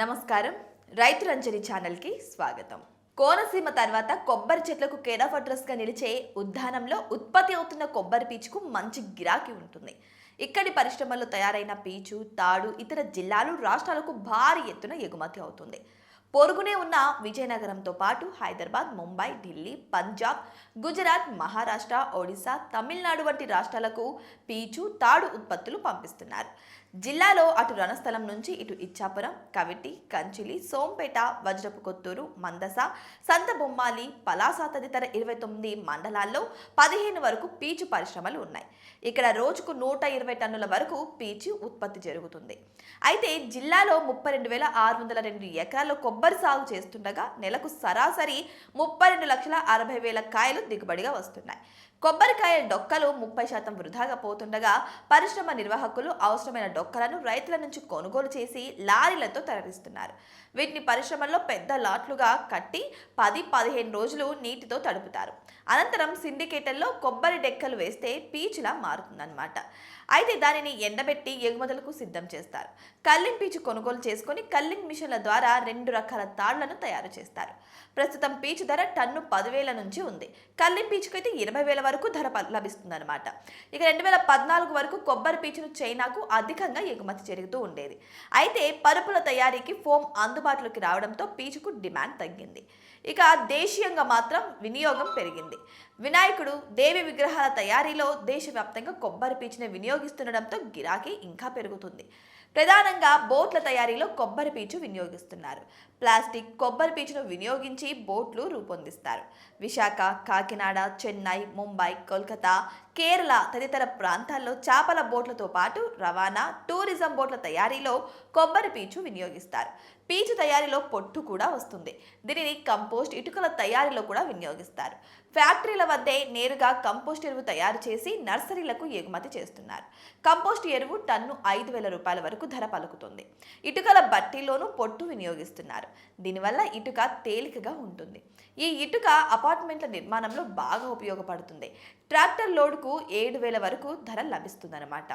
నమస్కారం. రైతు రంజని ఛానల్కి స్వాగతం. కోనసీమ తర్వాత కొబ్బరి చెట్లకు కేర్ ఆఫ్ అడ్రస్గా నిలిచే ఉద్యానంలో ఉత్పత్తి అవుతున్న కొబ్బరి పీచుకు మంచి గిరాకీ ఉంటుంది. ఇక్కడి పరిశ్రమల్లో తయారైన పీచు తాడు ఇతర జిల్లాలు రాష్ట్రాలకు భారీ ఎత్తున ఎగుమతి అవుతుంది. పొరుగునే ఉన్న విజయనగరంతో పాటు హైదరాబాద్ ముంబై ఢిల్లీ పంజాబ్ గుజరాత్ మహారాష్ట్ర ఒడిశా తమిళనాడు వంటి రాష్ట్రాలకు పీచు తాడు ఉత్పత్తులు పంపిస్తున్నారు. జిల్లాలో అటు రణస్థలం నుంచి ఇటు ఇచ్చాపురం కవిటి కంచిలి సోంపేట వజ్రపు కొత్తూరు మందస సంతబొమ్మాలి పలాస తదితర ఇరవై తొమ్మిది మండలాల్లో పదిహేను వరకు పీచు పరిశ్రమలు ఉన్నాయి. ఇక్కడ రోజుకు నూట ఇరవై టన్నుల వరకు పీచు ఉత్పత్తి జరుగుతుంది. అయితే జిల్లాలో ముప్పై రెండు వేల ఆరు వందల రెండు ఎకరాల కొబ్బరి సాగు చేస్తుండగా నెలకు సరాసరి ముప్పై రెండు లక్షల అరవై వేల కాయలు దిగుబడిగా వస్తున్నాయి. కొబ్బరికాయ డొక్కలు ముప్పై శాతం వృధాగా పోతుండగా పరిశ్రమ నిర్వాహకులు అవసరమైన డొక్కలను రైతుల నుంచి కొనుగోలు చేసి లారీలతో తరలిస్తున్నారు. వీటిని పరిశ్రమల్లో పెద్ద లాట్లుగా కట్టి పది పదిహేను రోజులు నీటితో తడుపుతారు. అనంతరం సిండికేటర్లో కొబ్బరి డెక్కలు వేస్తే పీచులా మారుతుందన్నమాట. అయితే దానిని ఎండబెట్టి ఎగుమతులకు సిద్ధం చేస్తారు. కల్లింగ్ పీచు కొనుగోలు చేసుకొని కల్లింగ్ మిషన్ల ద్వారా రెండు రకాల తాళ్ళను తయారు చేస్తారు. ప్రస్తుతం పీచు ధర టన్ను పదివేల నుంచి ఉంది. కళ్ళి పీచుకు అయితే ఇరవై వేల వరకు ధర ప- లభిస్తుందన్నమాట. ఇక రెండు వేల పద్నాలుగు వరకు కొబ్బరి పీచును చైనాకు అధికంగా ఎగుమతి జరుగుతూ ఉండేది. అయితే పరుపుల తయారీకి ఫోమ్ అందుబాటులోకి రావడంతో పీచుకు డిమాండ్ తగ్గింది. ఇక దేశీయంగా మాత్రం వినియోగం పెరిగింది. వినాయకుడు దేవి విగ్రహాల తయారీలో దేశవ్యాప్తంగా కొబ్బరి పీచుని వినియోగిస్తుండడంతో గిరాకీ ఇంకా పెరుగుతుంది. ప్రధానంగా బోట్ల తయారీలో కొబ్బరి పీచు వినియోగిస్తున్నారు. ప్లాస్టిక్ కొబ్బరి పీచును వినియోగించి బోట్లు రూపొందిస్తారు. విశాఖ కాకినాడ చెన్నై ముంబై కోల్కతా కేరళ తదితర ప్రాంతాల్లో చేపల బోట్లతో పాటు రవాణా టూరిజం బోట్ల తయారీలో కొబ్బరి పీచు వినియోగిస్తారు. పీచు తయారీలో పొట్టు కూడా వస్తుంది. దీనిని కంపోస్ట్ ఇటుకల తయారీలో కూడా వినియోగిస్తారు. ఫ్యాక్టరీల వద్దే నేరుగా కంపోస్ట్ ఎరువు తయారు చేసి నర్సరీలకు ఎగుమతి చేస్తున్నారు. కంపోస్ట్ ఎరువు టన్ను ఐదు వేల రూపాయల వరకు ధర పలుకుతుంది. ఇటుకల బట్టీలోనూ పొట్టు వినియోగిస్తున్నారు. దీనివల్ల ఇటుక తేలికగా ఉంటుంది. ఈ ఇటుక అపార్ట్మెంట్ల నిర్మాణంలో బాగా ఉపయోగపడుతుంది. ట్రాక్టర్ లోడ్ లోడుకు ఏడు వేల వరకు ధర లభిస్తుందన్నమాట.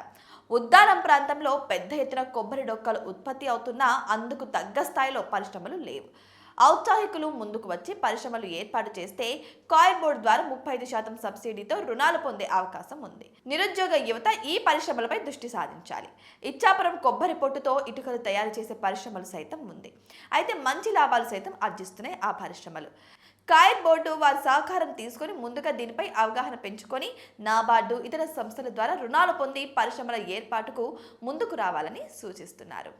ఉద్దానం ప్రాంతంలో పెద్ద ఎత్తున కొబ్బరి డొక్కలు ఉత్పత్తి అవుతున్నా అందుకు తగ్గ స్థాయిలో పరిశ్రమలు లేవు. ఔత్సాహికులు ముందుకు వచ్చి పరిశ్రమలు ఏర్పాటు చేస్తే కాయిన్ బోర్డు ద్వారా ముప్పై ఐదు శాతం సబ్సిడీతో రుణాలు పొందే అవకాశం ఉంది. నిరుద్యోగ యువత ఈ పరిశ్రమలపై దృష్టి సాధించాలి ఇచ్చాపురం కొబ్బరి పొట్టుతో ఇటుకలు తయారు చేసే పరిశ్రమలు సైతం ఉంది. అయితే మంచి లాభాలు సైతం ఆర్జిస్తున్నాయి ఆ పరిశ్రమలు. కాయర్ బోర్డు వారి సహకారం తీసుకొని ముందుగా దీనిపై అవగాహన పెంచుకొని నాబార్డు ఇతర సంస్థల ద్వారా రుణాలు పొంది పరిశ్రమల ఏర్పాటుకు ముందుకు రావాలని సూచిస్తున్నారు.